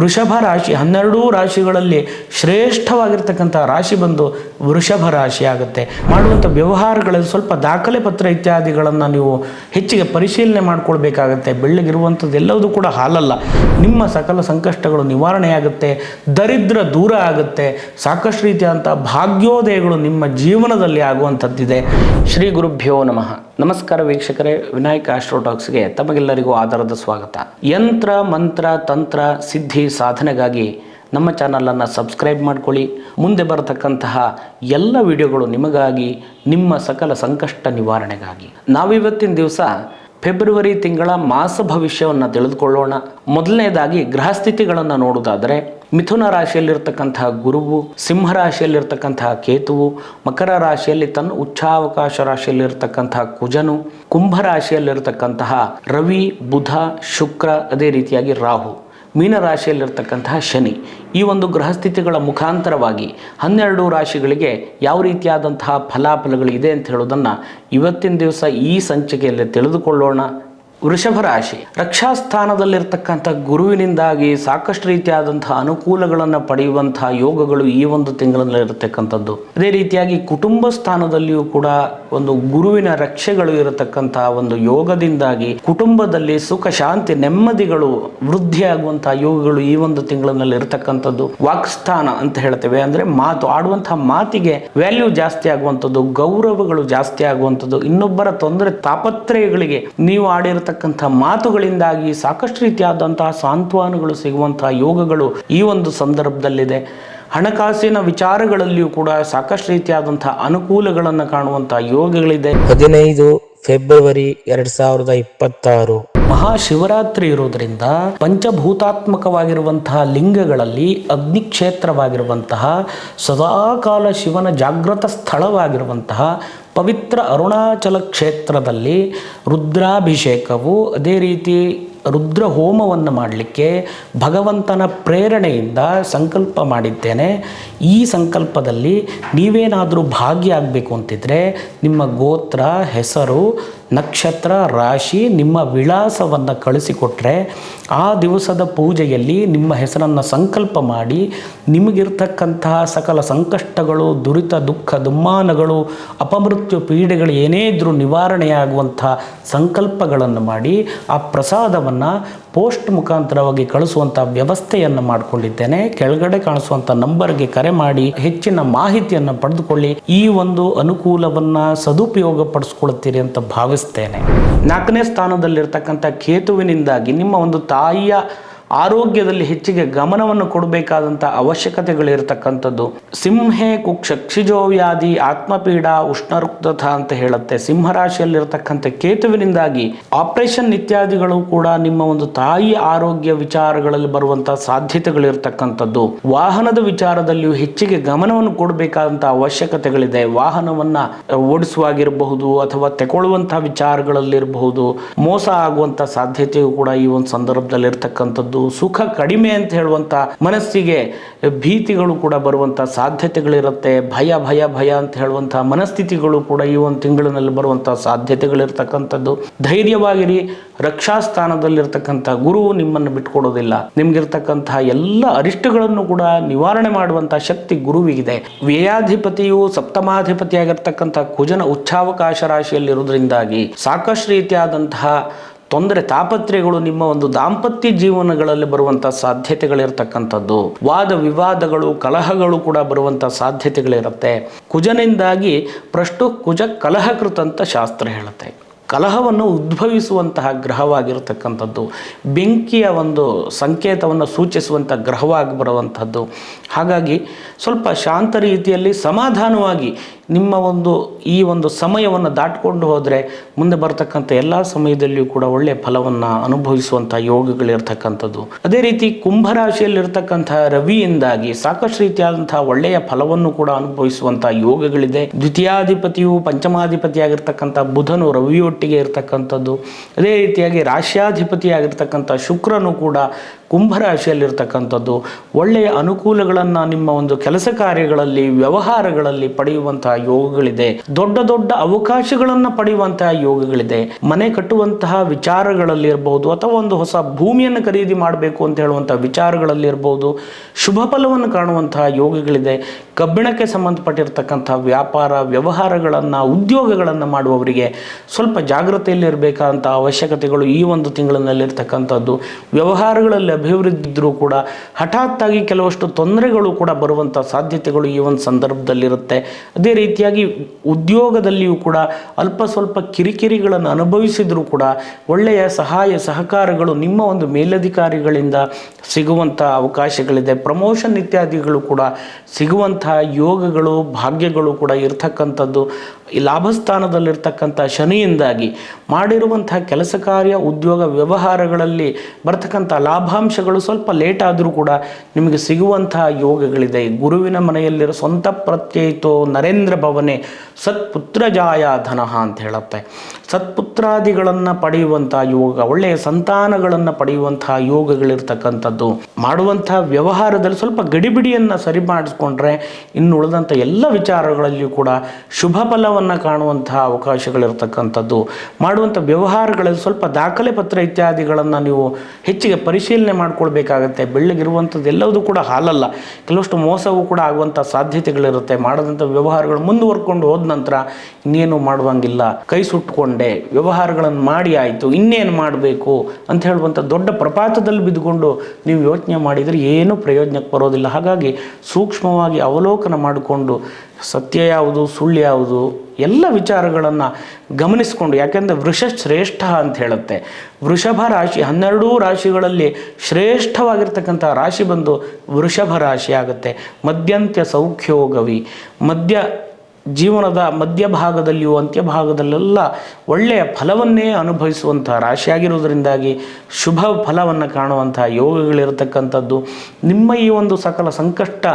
ವೃಷಭ ರಾಶಿ, ಹನ್ನೆರಡೂ ರಾಶಿಗಳಲ್ಲಿ ಶ್ರೇಷ್ಠವಾಗಿರ್ತಕ್ಕಂಥ ರಾಶಿ ಬಂದು ವೃಷಭ ರಾಶಿ ಆಗುತ್ತೆ. ಮಾಡುವಂಥ ವ್ಯವಹಾರಗಳಲ್ಲಿ ಸ್ವಲ್ಪ ದಾಖಲೆ ಪತ್ರ ಇತ್ಯಾದಿಗಳನ್ನು ನೀವು ಹೆಚ್ಚಿಗೆ ಪರಿಶೀಲನೆ ಮಾಡಿಕೊಳ್ಬೇಕಾಗತ್ತೆ. ಬೆಳ್ಳಗಿರುವಂಥದ್ದು ಎಲ್ಲವೂ ಕೂಡ ಹಾಲಲ್ಲ. ನಿಮ್ಮ ಸಕಲ ಸಂಕಷ್ಟಗಳು ನಿವಾರಣೆಯಾಗುತ್ತೆ. ದರಿದ್ರ ದೂರ ಆಗುತ್ತೆ. ಸಾಕಷ್ಟು ರೀತಿಯಾದಂಥ ಭಾಗ್ಯೋದಯಗಳು ನಿಮ್ಮ ಜೀವನದಲ್ಲಿ ಆಗುವಂಥದ್ದಿದೆ. ಶ್ರೀ ಗುರುಭ್ಯೋ ನಮಃ. ನಮಸ್ಕಾರ ವೀಕ್ಷಕರೇ, ವಿನಾಯಕ ಆಸ್ಟ್ರೋಟಾಕ್ಸ್ಗೆ ತಮಗೆಲ್ಲರಿಗೂ ಆಧಾರದ ಸ್ವಾಗತ. ಯಂತ್ರ, ಮಂತ್ರ, ತಂತ್ರ, ಸಿದ್ಧಿ, ಸಾಧನೆಗಾಗಿ ನಮ್ಮ ಚಾನಲನ್ನು ಸಬ್ಸ್ಕ್ರೈಬ್ ಮಾಡ್ಕೊಳ್ಳಿ. ಮುಂದೆ ಬರತಕ್ಕಂತಹ ಎಲ್ಲ ವಿಡಿಯೋಗಳು ನಿಮಗಾಗಿ, ನಿಮ್ಮ ಸಕಲ ಸಂಕಷ್ಟ ನಿವಾರಣೆಗಾಗಿ. ನಾವಿವತ್ತಿನ ದಿವಸ ಫೆಬ್ರವರಿ ತಿಂಗಳ ಮಾಸ ಭವಿಷ್ಯವನ್ನು ತಿಳಿದುಕೊಳ್ಳೋಣ. ಮೊದಲನೇದಾಗಿ ಗ್ರಹಸ್ಥಿತಿಗಳನ್ನು ನೋಡುವುದಾದರೆ, ಮಿಥುನ ರಾಶಿಯಲ್ಲಿರ್ತಕ್ಕಂತಹ ಗುರುವು, ಸಿಂಹ ರಾಶಿಯಲ್ಲಿರ್ತಕ್ಕಂತಹ ಕೇತುವು, ಮಕರ ರಾಶಿಯಲ್ಲಿ ತನ್ನ ಉಚ್ಚಾವಕಾಶ ರಾಶಿಯಲ್ಲಿರ್ತಕ್ಕಂತಹ ಕುಜನು, ಕುಂಭ ರಾಶಿಯಲ್ಲಿರ್ತಕ್ಕಂತಹ ರವಿ, ಬುಧ, ಶುಕ್ರ, ಅದೇ ರೀತಿಯಾಗಿ ರಾಹು. ಮೀನರಾಶಿಯಲ್ಲಿರ್ತಕ್ಕಂತಹ ಶನಿ. ಈ ಒಂದು ಗ್ರಹಸ್ಥಿತಿಗಳ ಮುಖಾಂತರವಾಗಿ ಹನ್ನೆರಡು ರಾಶಿಗಳಿಗೆ ಯಾವ ರೀತಿಯಾದಂತಹ ಫಲಾಫಲಗಳು ಇದೆ ಅಂತ ಹೇಳೋದನ್ನು ಇವತ್ತಿನ ದಿವಸ ಈ ಸಂಚಿಕೆಯಲ್ಲಿ ತಿಳಿದುಕೊಳ್ಳೋಣ. ವೃಷಭ ರಾಶಿ. ರಕ್ಷಾಸ್ಥಾನದಲ್ಲಿರ್ತಕ್ಕಂಥ ಗುರುವಿನಿಂದಾಗಿ ಸಾಕಷ್ಟು ರೀತಿಯಾದಂತಹ ಅನುಕೂಲಗಳನ್ನು ಪಡೆಯುವಂತಹ ಯೋಗಗಳು ಈ ಒಂದು ತಿಂಗಳಲ್ಲಿ ಇರತಕ್ಕಂಥದ್ದು ಅದೇ ರೀತಿಯಾಗಿ ಕುಟುಂಬ ಸ್ಥಾನದಲ್ಲಿಯೂ ಕೂಡ ಒಂದು ಗುರುವಿನ ರಕ್ಷೆಗಳು ಇರತಕ್ಕಂತಹ ಒಂದು ಯೋಗದಿಂದಾಗಿ ಕುಟುಂಬದಲ್ಲಿ ಸುಖ, ಶಾಂತಿ, ನೆಮ್ಮದಿಗಳು ವೃದ್ಧಿಯಾಗುವಂತಹ ಯೋಗಗಳು ಈ ಒಂದು ತಿಂಗಳಲ್ಲಿ ಇರತಕ್ಕಂಥದ್ದು ವಾಕ್ಸ್ಥಾನ ಅಂತ ಹೇಳ್ತೇವೆ. ಅಂದ್ರೆ ಮಾತು, ಆಡುವಂತಹ ಮಾತಿಗೆ ವ್ಯಾಲ್ಯೂ ಜಾಸ್ತಿ ಆಗುವಂಥದ್ದು, ಗೌರವಗಳು ಜಾಸ್ತಿ ಆಗುವಂಥದ್ದು, ಇನ್ನೊಬ್ಬರ ತೊಂದರೆ, ತಾಪತ್ರಯಗಳಿಗೆ ನೀವು ಆಡಿರತಕ್ಕಂಥ ಮಾತುಗಳಿಂದಾಗಿ ಸಾಕಷ್ಟು ರೀತಿಯಾದಂತಹ ಸಾಂತ್ವನಗಳು ಸಿಗುವಂತಹ ಯೋಗಗಳು ಈ ಒಂದು ಸಂದರ್ಭದಲ್ಲಿದೆ. ಹಣಕಾಸಿನ ವಿಚಾರಗಳಲ್ಲಿಯೂ ಕೂಡ ಸಾಕಷ್ಟು ರೀತಿಯಾದಂತಹ ಅನುಕೂಲಗಳನ್ನು ಕಾಣುವಂತಹ ಯೋಗಗಳಿದೆ. ಹದಿನೈದು ಫೆಬ್ರವರಿ ಎರಡ್ ಸಾವಿರದ ಇಪ್ಪತ್ತಾರು. ಮಹಾಶಿವರಾತ್ರಿ ಇರೋದ್ರಿಂದ ಪಂಚಭೂತಾತ್ಮಕವಾಗಿರುವಂತಹ ಲಿಂಗಗಳಲ್ಲಿ ಅಗ್ನಿಕ್ಷೇತ್ರವಾಗಿರುವಂತಹ ಸದಾಕಾಲ ಶಿವನ ಜಾಗೃತ ಸ್ಥಳವಾಗಿರುವಂತಹ ಪವಿತ್ರ ಅರುಣಾಚಲ ಕ್ಷೇತ್ರದಲ್ಲಿ ರುದ್ರಾಭಿಷೇಕವು ಅದೇ ರೀತಿ ರುದ್ರ ಹೋಮವನ್ನು ಮಾಡಲಿಕ್ಕೆ ಭಗವಂತನ ಪ್ರೇರಣೆಯಿಂದ ಸಂಕಲ್ಪ ಮಾಡಿದ್ದೇನೆ. ಈ ಸಂಕಲ್ಪದಲ್ಲಿ ನೀವೇನಾದರೂ ಭಾಗಿಯಾಗಬೇಕು ಅಂತಿದ್ರೆ ನಿಮ್ಮ ಗೋತ್ರ, ಹೆಸರು ನಕ್ಷತ್ರ ರಾಶಿ ನಿಮ್ಮ ವಿಳಾಸವನ್ನು ಕಳಿಸಿಕೊಟ್ರೆ ಆ ದಿವಸದ ಪೂಜೆಯಲ್ಲಿ ನಿಮ್ಮ ಹೆಸರನ್ನು ಸಂಕಲ್ಪ ಮಾಡಿ ನಿಮಗಿರ್ತಕ್ಕಂತಹ ಸಕಲ ಸಂಕಷ್ಟಗಳು, ದುರಿತ, ದುಃಖ, ದುಮ್ಮಾನಗಳು, ಅಪಮೃತ್ಯು ಪೀಡೆಗಳು ಏನೇ ಇದ್ದರೂ ನಿವಾರಣೆಯಾಗುವಂಥ ಸಂಕಲ್ಪಗಳನ್ನು ಮಾಡಿ ಆ ಪ್ರಸಾದವನ್ನು ಪೋಸ್ಟ್ ಮುಖಾಂತರವಾಗಿ ಕಳಿಸುವಂಥ ವ್ಯವಸ್ಥೆಯನ್ನು ಮಾಡಿಕೊಂಡಿದ್ದೇನೆ. ಕೆಳಗಡೆ ಕಾಣಿಸುವಂಥ ನಂಬರ್ಗೆ ಕರೆ ಮಾಡಿ ಹೆಚ್ಚಿನ ಮಾಹಿತಿಯನ್ನು ಪಡೆದುಕೊಳ್ಳಿ. ಈ ಒಂದು ಅನುಕೂಲವನ್ನು ಸದುಪಯೋಗ ಪಡಿಸ್ಕೊಳ್ತೀರಿ ಅಂತ ಭಾವಿಸ್ತೇನೆ ನಾಲ್ಕನೇ ಸ್ಥಾನದಲ್ಲಿರ್ತಕ್ಕಂಥ ಕೇತುವಿನಿಂದಾಗಿ ನಿಮ್ಮ ಒಂದು ತಾಯಿಯ ಆರೋಗ್ಯದಲ್ಲಿ ಹೆಚ್ಚಿಗೆ ಗಮನವನ್ನು ಕೊಡಬೇಕಾದಂಥ ಅವಶ್ಯಕತೆಗಳಿರ್ತಕ್ಕಂಥದ್ದು. ಸಿಂಹೆ ಕುಕ್ಷ ಕ್ಷಿಜೋ ವ್ಯಾಧಿ ಆತ್ಮಪೀಡ ಉಷ್ಣರುಕ್ತಥ ಅಂತ ಹೇಳುತ್ತೆ. ಸಿಂಹರಾಶಿಯಲ್ಲಿರತಕ್ಕಂಥ ಕೇತುವಿನಿಂದಾಗಿ ಆಪರೇಷನ್ ಇತ್ಯಾದಿಗಳು ಕೂಡ ನಿಮ್ಮ ಒಂದು ತಾಯಿ ಆರೋಗ್ಯ ವಿಚಾರಗಳಲ್ಲಿ ಬರುವಂತಹ ಸಾಧ್ಯತೆಗಳಿರ್ತಕ್ಕಂಥದ್ದು. ವಾಹನದ ವಿಚಾರದಲ್ಲಿಯೂ ಹೆಚ್ಚಿಗೆ ಗಮನವನ್ನು ಕೊಡಬೇಕಾದಂತಹ ಅವಶ್ಯಕತೆಗಳಿದೆ. ವಾಹನವನ್ನ ಓಡಿಸುವಾಗಿರಬಹುದು ಅಥವಾ ತೆಕೊಳ್ಳುವಂತಹ ವಿಚಾರಗಳಲ್ಲಿರಬಹುದು. ಮೋಸ ಆಗುವಂತಹ ಸಾಧ್ಯತೆಯು ಕೂಡ ಈ ಒಂದು ಸಂದರ್ಭದಲ್ಲಿ ಇರ್ತಕ್ಕಂಥದ್ದು ಸುಖ ಕಡಿಮೆ ಅಂತ ಹೇಳುವಂಥ ಮನಸ್ಸಿಗೆ ಭೀತಿಗಳು ಕೂಡ ಬರುವಂಥ ಸಾಧ್ಯತೆಗಳಿರುತ್ತೆ, ಭಯ ಭಯ ಭಯ ಅಂತ ಹೇಳುವಂಥ ಮನಸ್ಥಿತಿಗಳು ಕೂಡ ಈ ಒಂದು ತಿಂಗಳಿನಲ್ಲಿ ಬರುವಂಥ ಸಾಧ್ಯತೆಗಳಿರ್ತಕ್ಕಂಥದ್ದು. ಧೈರ್ಯವಾಗಿರಿ ರಕ್ಷಾ ಸ್ಥಾನದಲ್ಲಿರ್ತಕ್ಕಂಥ ಗುರು ನಿಮ್ಮನ್ನು ಬಿಟ್ಕೊಡೋದಿಲ್ಲ. ನಿಮ್ಗಿರ್ತಕ್ಕಂತಹ ಎಲ್ಲ ಅರಿಷ್ಟಗಳನ್ನು ಕೂಡ ನಿವಾರಣೆ ಮಾಡುವಂಥ ಶಕ್ತಿ ಗುರುವಿಗಿದೆ. ವ್ಯಯಾಧಿಪತಿಯು ಸಪ್ತಮಾಧಿಪತಿಯಾಗಿರ್ತಕ್ಕಂಥ ಕುಜನ ಉಚ್ಚಾವಕಾಶ ರಾಶಿಯಲ್ಲಿರುವುದರಿಂದಾಗಿ ಸಾಕಷ್ಟು ರೀತಿಯಾದಂತಹ ತೊಂದರೆ ತಾಪತ್ರೆಗಳು ನಿಮ್ಮ ಒಂದು ದಾಂಪತ್ಯ ಜೀವನಗಳಲ್ಲಿ ಬರುವಂಥ ಸಾಧ್ಯತೆಗಳಿರ್ತಕ್ಕಂಥದ್ದು. ವಾದ ವಿವಾದಗಳು, ಕಲಹಗಳು ಕೂಡ ಬರುವಂಥ ಸಾಧ್ಯತೆಗಳಿರುತ್ತೆ. ಕುಜನಿಂದಾಗಿ ಪ್ರಷ್ಟು ಕುಜ ಕಲಹಕೃತ ಅಂತ ಶಾಸ್ತ್ರ ಹೇಳುತ್ತೆ. ಕಲಹವನ್ನು ಉದ್ಭವಿಸುವಂತಹ ಗ್ರಹವಾಗಿರತಕ್ಕಂಥದ್ದು. ಬೆಂಕಿಯ ಒಂದು ಸಂಕೇತವನ್ನು ಸೂಚಿಸುವಂಥ ಗ್ರಹವಾಗಿ ಬರುವಂಥದ್ದು. ಹಾಗಾಗಿ ಸ್ವಲ್ಪ ಶಾಂತ ರೀತಿಯಲ್ಲಿ ಸಮಾಧಾನವಾಗಿ ನಿಮ್ಮ ಒಂದು, ಈ ಒಂದು ಸಮಯವನ್ನು ದಾಟಿಕೊಂಡು ಹೋದರೆ ಮುಂದೆ ಬರ್ತಕ್ಕಂಥ ಎಲ್ಲ ಸಮಯದಲ್ಲಿಯೂ ಕೂಡ ಒಳ್ಳೆಯ ಫಲವನ್ನು ಅನುಭವಿಸುವಂಥ ಯೋಗಗಳಿರ್ತಕ್ಕಂಥದ್ದು. ಅದೇ ರೀತಿ ಕುಂಭರಾಶಿಯಲ್ಲಿರ್ತಕ್ಕಂಥ ರವಿಯಿಂದಾಗಿ ಸಾಕಷ್ಟು ರೀತಿಯಾದಂಥ ಒಳ್ಳೆಯ ಫಲವನ್ನು ಕೂಡ ಅನುಭವಿಸುವಂಥ ಯೋಗಗಳಿದೆ. ದ್ವಿತೀಯಾಧಿಪತಿಯು ಪಂಚಮಾಧಿಪತಿಯಾಗಿರ್ತಕ್ಕಂಥ ಬುಧನು ರವಿಯೊಟ್ಟಿಗೆ ಇರತಕ್ಕಂಥದ್ದು. ಅದೇ ರೀತಿಯಾಗಿ ರಾಶ್ಯಾಧಿಪತಿಯಾಗಿರ್ತಕ್ಕಂಥ ಶುಕ್ರನು ಕೂಡ ಕುಂಭರಾಶಿಯಲ್ಲಿರ್ತಕ್ಕಂಥದ್ದು. ಒಳ್ಳೆಯ ಅನುಕೂಲಗಳನ್ನು ನಿಮ್ಮ ಒಂದು ಕೆಲಸ ಕಾರ್ಯಗಳಲ್ಲಿ, ವ್ಯವಹಾರಗಳಲ್ಲಿ ಪಡೆಯುವಂತಹ ಯೋಗಗಳಿದೆ. ದೊಡ್ಡ ದೊಡ್ಡ ಅವಕಾಶಗಳನ್ನು ಪಡೆಯುವಂತಹ ಯೋಗಗಳಿದೆ. ಮನೆ ಕಟ್ಟುವಂತಹ ವಿಚಾರಗಳಲ್ಲಿ ಇರಬಹುದು ಅಥವಾ ಒಂದು ಹೊಸ ಭೂಮಿಯನ್ನು ಖರೀದಿ ಮಾಡಬೇಕು ಅಂತ ಹೇಳುವಂತಹ ವಿಚಾರಗಳಲ್ಲಿ ಇರಬಹುದು ಶುಭ ಫಲವನ್ನು ಕಾಣುವಂತಹ ಯೋಗಗಳಿದೆ. ಕಬ್ಬಿಣಕ್ಕೆ ಸಂಬಂಧಪಟ್ಟಿರ್ತಕ್ಕಂಥ ವ್ಯಾಪಾರ, ವ್ಯವಹಾರಗಳನ್ನು, ಉದ್ಯೋಗಗಳನ್ನು ಮಾಡುವವರಿಗೆ ಸ್ವಲ್ಪ ಜಾಗೃತೆಯಲ್ಲಿರಬೇಕಾದಂಥ ಅವಶ್ಯಕತೆಗಳು ಈ ಒಂದು ತಿಂಗಳಿನಲ್ಲಿರ್ತಕ್ಕಂಥದ್ದು. ವ್ಯವಹಾರಗಳಲ್ಲಿ ಅಭಿವೃದ್ಧಿ ಇದ್ದರೂ ಕೂಡ ಹಠಾತ್ತಾಗಿ ಕೆಲವಷ್ಟು ತೊಂದರೆಗಳು ಕೂಡ ಬರುವಂಥ ಸಾಧ್ಯತೆಗಳು ಈ ಒಂದು ಸಂದರ್ಭದಲ್ಲಿರುತ್ತೆ. ಅದೇ ರೀತಿಯಾಗಿ ಉದ್ಯೋಗದಲ್ಲಿಯೂ ಕೂಡ ಅಲ್ಪ ಸ್ವಲ್ಪ ಕಿರಿಕಿರಿಗಳನ್ನು ಅನುಭವಿಸಿದರೂ ಕೂಡ ಒಳ್ಳೆಯ ಸಹಾಯ, ಸಹಕಾರಗಳು ನಿಮ್ಮ ಒಂದು ಮೇಲಧಿಕಾರಿಗಳಿಂದ ಸಿಗುವಂಥ ಅವಕಾಶಗಳಿದೆ. ಪ್ರಮೋಷನ್ ಇತ್ಯಾದಿಗಳು ಕೂಡ ಸಿಗುವಂತಹ ಯೋಗಗಳು, ಭಾಗ್ಯಗಳು ಕೂಡ ಇರ್ತಕ್ಕಂಥದ್ದು, ಈ ಲಾಭಸ್ಥಾನದಲ್ಲಿರ್ತಕ್ಕಂಥ ಶನಿಯಿಂದಾಗಿ ಮಾಡಿರುವಂತಹ ಕೆಲಸ ಕಾರ್ಯ, ಉದ್ಯೋಗ ವ್ಯವಹಾರಗಳಲ್ಲಿ ಬರ್ತಕ್ಕಂಥ ಲಾಭಾಂಶಗಳು ಸ್ವಲ್ಪ ಲೇಟ್ ಆದರೂ ಕೂಡ ನಿಮಗೆ ಸಿಗುವಂತಹ ಯೋಗಗಳಿದೆ. ಗುರುವಿನ ಮನೆಯಲ್ಲಿರೋ ಸ್ವಂತ ಪ್ರತ್ಯಯಿತೋ ನರೇಂದ್ರ ಭವನೆ ಸತ್ಪುತ್ರ ಜಾಯ ಧನಃ ಅಂತ ಹೇಳುತ್ತೆ. ಸತ್ಪುತ್ರಾದಿಗಳನ್ನು ಪಡೆಯುವಂತಹ ಯೋಗ, ಒಳ್ಳೆಯ ಸಂತಾನಗಳನ್ನು ಪಡೆಯುವಂತಹ ಯೋಗಗಳಿರ್ತಕ್ಕಂಥದ್ದು. ಮಾಡುವಂತಹ ವ್ಯವಹಾರದಲ್ಲಿ ಸ್ವಲ್ಪ ಗಡಿಬಿಡಿಯನ್ನು ಸರಿ ಮಾಡಿಸ್ಕೊಂಡ್ರೆ ಇನ್ನು ಉಳಿದಂಥ ಎಲ್ಲ ವಿಚಾರಗಳಲ್ಲಿಯೂ ಕೂಡ ಶುಭ ಫಲವನ್ನು ಕಾಣುವಂತಹ ಅವಕಾಶಗಳಿರ್ತಕ್ಕಂಥದ್ದು. ಮಾಡುವಂಥ ವ್ಯವಹಾರಗಳಲ್ಲಿ ಸ್ವಲ್ಪ ದಾಖಲೆ ಪತ್ರ ಇತ್ಯಾದಿಗಳನ್ನು ನೀವು ಹೆಚ್ಚಿಗೆ ಪರಿಶೀಲನೆ ಮಾಡಿಕೊಳ್ಬೇಕಾಗತ್ತೆ. ಬೆಳ್ಳಗಿರುವಂಥದ್ದು ಎಲ್ಲವೂ ಕೂಡ ಹಾಲಲ್ಲ. ಕೆಲವಷ್ಟು ಮೋಸವೂ ಕೂಡ ಆಗುವಂಥ ಸಾಧ್ಯತೆಗಳಿರುತ್ತೆ. ಮಾಡದಂಥ ವ್ಯವಹಾರಗಳು ಮುಂದುವರ್ಕೊಂಡು ಹೋದ ನಂತರ ಇನ್ನೇನು ಮಾಡುವಂಗಿಲ್ಲ. ಕೈ ಸುಟ್ಟುಕೊಂಡೆ ವ್ಯವಹಾರಗಳನ್ನು ಮಾಡಿ ಆಯಿತು. ಇನ್ನೇನು ಮಾಡಬೇಕು ಅಂತ ಹೇಳುವಂಥ ದೊಡ್ಡ ಪ್ರಪಾತದಲ್ಲಿ ಬಿದ್ದುಕೊಂಡು ನೀವು ಯೋಚನೆ ಮಾಡಿದರೆ ಏನೂ ಪ್ರಯೋಜನಕ್ಕೆ ಬರೋದಿಲ್ಲ. ಹಾಗಾಗಿ ಸೂಕ್ಷ್ಮವಾಗಿ ಅವಲೋಕನ ಮಾಡಿಕೊಂಡು ಸತ್ಯ ಯಾವುದು, ಸುಳ್ಳು ಯಾವುದು, ಎಲ್ಲ ವಿಚಾರಗಳನ್ನು ಗಮನಿಸಿಕೊಂಡು, ಯಾಕೆಂದರೆ ವೃಷ ಶ್ರೇಷ್ಠ ಅಂತ ಹೇಳುತ್ತೆ. ವೃಷಭ ರಾಶಿ, ಹನ್ನೆರಡೂ ರಾಶಿಗಳಲ್ಲಿ ಶ್ರೇಷ್ಠವಾಗಿರ್ತಕ್ಕಂಥ ರಾಶಿ ಬಂದು ವೃಷಭ ರಾಶಿ ಆಗುತ್ತೆ. ಮಧ್ಯಂತ್ಯ ಸೌಖ್ಯೋಗವಿ ಮಧ್ಯ ಜೀವನದ ಮಧ್ಯಭಾಗದಲ್ಲಿಯೂ ಅಂತ್ಯಭಾಗದಲ್ಲೆಲ್ಲ ಒಳ್ಳೆಯ ಫಲವನ್ನೇ ಅನುಭವಿಸುವಂಥ ರಾಶಿಯಾಗಿರುವುದರಿಂದಾಗಿ ಶುಭ ಫಲವನ್ನು ಕಾಣುವಂಥ ಯೋಗಗಳಿರತಕ್ಕಂಥದ್ದು. ನಿಮ್ಮ ಈ ಒಂದು ಸಕಲ ಸಂಕಷ್ಟ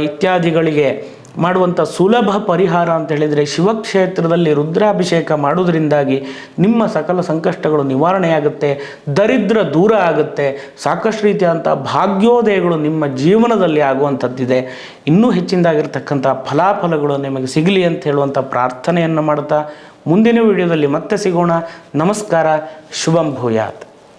ಇತ್ಯಾದಿಗಳಿಗೆ ಮಾಡುವಂಥ ಸುಲಭ ಪರಿಹಾರ ಅಂತ ಹೇಳಿದರೆ ಶಿವಕ್ಷೇತ್ರದಲ್ಲಿ ರುದ್ರಾಭಿಷೇಕ ಮಾಡೋದ್ರಿಂದಾಗಿ ನಿಮ್ಮ ಸಕಲ ಸಂಕಷ್ಟಗಳು ನಿವಾರಣೆಯಾಗುತ್ತೆ, ದರಿದ್ರ ದೂರ ಆಗುತ್ತೆ. ಸಾಕಷ್ಟು ರೀತಿಯಾದಂಥ ಭಾಗ್ಯೋದಯಗಳು ನಿಮ್ಮ ಜೀವನದಲ್ಲಿ ಆಗುವಂಥದ್ದಿದೆ. ಇನ್ನೂ ಹೆಚ್ಚಿನದಾಗಿರ್ತಕ್ಕಂಥ ಫಲಾಫಲಗಳು ನಿಮಗೆ ಸಿಗಲಿ ಅಂತ ಹೇಳುವಂಥ ಪ್ರಾರ್ಥನೆಯನ್ನು ಮಾಡ್ತಾ ಮುಂದಿನ ವಿಡಿಯೋದಲ್ಲಿ ಮತ್ತೆ ಸಿಗೋಣ. ನಮಸ್ಕಾರ, ಶುಭಂ ಭೂಯಾತ್.